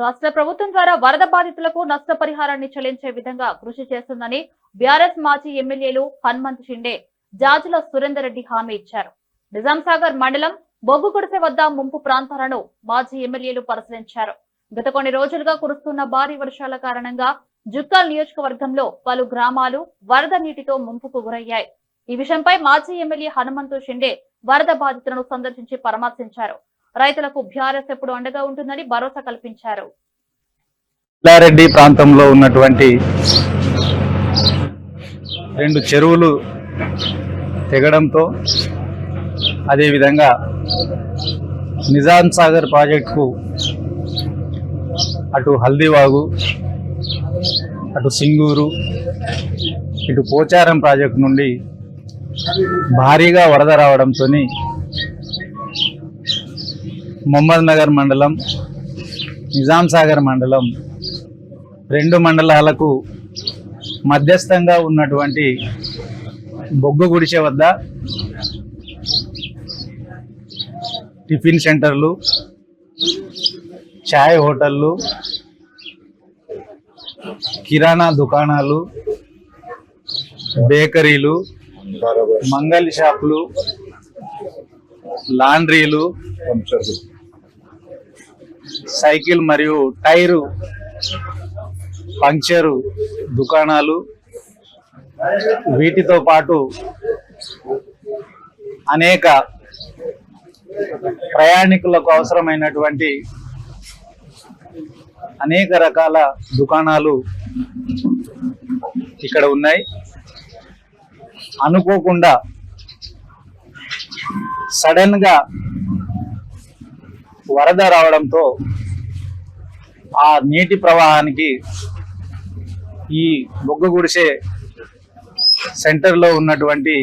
రాష్ట్ర ప్రభుత్వం ద్వారా వరద బాధితులకు నష్టపరిహారాన్ని చెల్లించే విధంగా కృషి చేస్తుందని బీఆర్ఎస్ మాజీ ఎమ్మెల్యేలు హనుమంత్ షిండే జాజుల సురేందర్ రెడ్డి హామీ ఇచ్చారు. నిజాంసాగర్ మండలం బొగ్గు గుడిసె వద్ద ముంపు ప్రాంతాలను మాజీ ఎమ్మెల్యేలు పరిశీలించారు. గత కొన్ని రోజులుగా కురుస్తున్న భారీ వర్షాల కారణంగా జుక్కల్ నియోజకవర్గంలో పలు గ్రామాలు వరద నీటితో ముంపుకు గురయ్యాయి. ఈ విషయంపై మాజీ ఎమ్మెల్యే హనుమంతు షిండే వరద బాధితులను సందర్శించి పరామర్శించారు. రైతులకు బీఆర్ఎస్ ఎప్పుడు అండగా ఉంటుందని భరోసా కల్పించారు. పిల్లారెడ్డి ప్రాంతంలో ఉన్నటువంటి రెండు చెరువులు తెగడంతో అదేవిధంగా నిజాం సాగర్ ప్రాజెక్టుకు అటు హల్దీవాగు అటు సింగూరు ఇటు పోచారం ప్రాజెక్టు నుండి భారీగా వరద రావడంతో మొహమ్మద్ నగర్ మండలం నిజాం సాగర్ మండలం రెండు మండలాలకు మధ్యస్థంగా ఉన్నటువంటి బొగ్గు గుడిసె వద్ద టిఫిన్ సెంటర్లు ఛాయ్ హోటళ్ళు కిరాణా దుకాణాలు బేకరీలు మంగళ షాపులు లాండ్రీలు సైకిల్ మరియు టైరు పంక్చరు దుకాణాలు వీటితో పాటు అనేక ప్రయాణికులకు అవసరమైనటువంటి అనేక రకాల దుకాణాలు ఇక్కడ ఉన్నాయి. అనుకోకుండా సడన్గా వరద రావడంతో ఆ నీటి ప్రవాహానికి ఈ బొగ్గు గుడిసె సెంటర్లో ఉన్నటువంటి